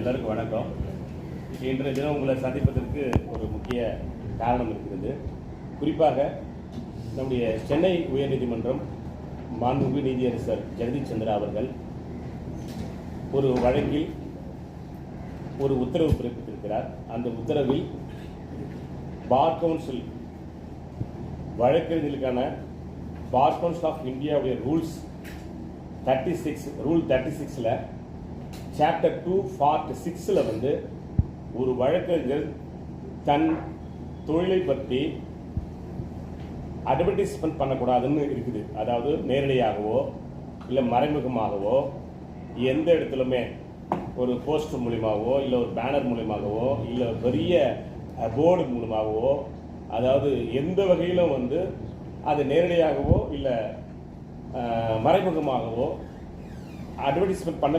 எல்லோருக்கும் வணக்கம். இன்றைய தினம் உங்களை சந்திப்பதற்கு ஒரு முக்கிய காரணம் இருக்கிறது. குறிப்பாக நம்முடைய சென்னை உயர்நீதிமன்றம் மாண்புமிகு நீதியரசர் ஜெகதீஷ் சந்திரா அவர்கள் ஒரு வழக்கில் ஒரு உத்தரவு பிறப்பித்திருக்கிறார். அந்த உத்தரவில் பார் கவுன்சில் வழக்கறிஞர்களுக்கான பார் கவுன்சில் ஆஃப் இந்தியாவுடைய rules thirty six rule thirty சிக்ஸில் சாப்டர் டூ பார்ட் சிக்ஸில் வந்து ஒரு வழக்கறிஞர் தன் தொழிலை பற்றி அட்வர்டைஸ்மெண்ட் பண்ணக்கூடாதுன்னு இருக்குது. அதாவது நேரடியாகவோ இல்லை மறைமுகமாகவோ எந்த இடத்துலையுமே ஒரு போஸ்டர் மூலியமாகவோ இல்லை ஒரு பேனர் மூலியமாகவோ இல்லை பெரிய போர்டு மூலமாகவோ அதாவது எந்த வகையிலும் வந்து அது நேரடியாகவோ இல்லை மறைமுகமாகவோ அட்வர்டைஸ்மெண்ட் பண்ண